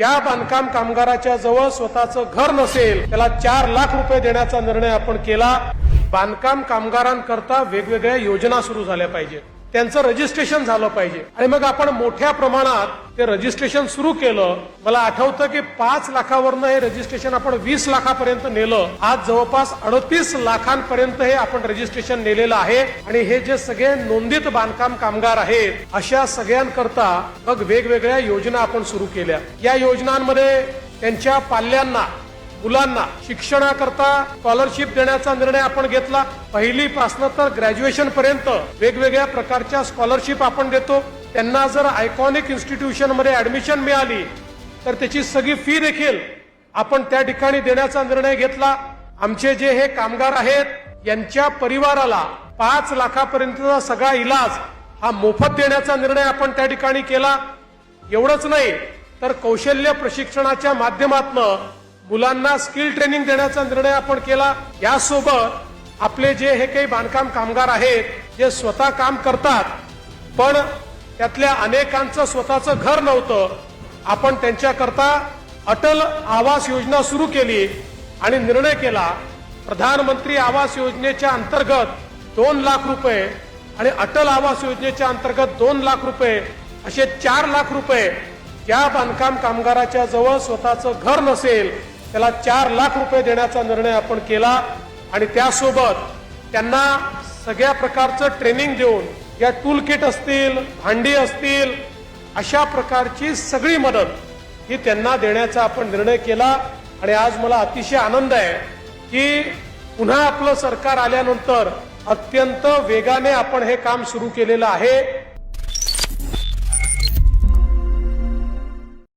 त्या बांधकाम कामगाराच्या जवळ स्वतःचं घर नसेल त्याला चार लाख रुपये देण्याचा निर्णय आपण केला. बांधकाम कामगारांकरता वेगवेगळ्या योजना सुरू झाल्या पाहिजेत. त्यांचं रजिस्ट्रेशन झालं पाहिजे. आणि मग आपण मोठ्या प्रमाणात ते रजिस्ट्रेशन सुरू केलं. मला आठवतं की पाच लाखावरनं हे रजिस्ट्रेशन आपण वीस लाखापर्यंत नेलं. आज जवळपास अडतीस लाखांपर्यंत हे आपण रजिस्ट्रेशन नेलेलं आहे. आणि हे जे सगळे नोंदित बांधकाम कामगार आहेत अशा सगळ्यांकरता मग वेगवेगळ्या योजना आपण सुरू केल्या. या योजनांमध्ये त्यांच्या पाल्यांना मुलांना शिक्षणाकरता स्कॉलरशिप देण्याचा निर्णय आपण घेतला. पहिली पासन तर ग्रॅज्युएशन पर्यंत वेगवेगळ्या प्रकारच्या स्कॉलरशिप आपण देतो. त्यांना जर आयकॉनिक इन्स्टिट्यूशनमध्ये ऍडमिशन मिळाली तर त्याची सगळी फी देखील आपण त्या ठिकाणी देण्याचा निर्णय घेतला. आमचे जे हे कामगार आहेत यांच्या परिवाराला पाच लाखापर्यंतचा सगळा इलाज हा मोफत देण्याचा निर्णय आपण त्या ठिकाणी केला. एवढंच नाही तर कौशल्य प्रशिक्षणाच्या माध्यमातून मुलांना स्किल ट्रेनिंग देण्याचा निर्णय आपण केला. यासोबत आपले जे हे काही बांधकाम कामगार आहेत जे स्वतः काम करतात पण त्यातल्या अनेकांचं स्वतःचं घर नव्हतं. आपण त्यांच्याकरता अटल आवास योजना सुरू केली आणि निर्णय केला. प्रधानमंत्री आवास योजनेच्या अंतर्गत दोन लाख रुपये आणि अटल आवास योजनेच्या अंतर्गत दोन लाख रुपये असे चार लाख रुपये या बांधकाम कामगाराच्या जवळ स्वतःचं घर नसेल त्याला चार लाख रुपये देण्याचा निर्णय आपण केला आणि त्यासोबत त्यांना सगळ्या प्रकारचं ट्रेनिंग देऊन या टूल किट असतील भांडी असतील अशा प्रकारची सगळी मदत ही त्यांना देण्याचा आपण निर्णय केला. आणि आज मला अतिशय आनंद आहे की पुन्हा आपलं सरकार आल्यानंतर अत्यंत वेगाने आपण हे काम सुरू केलेलं आहे.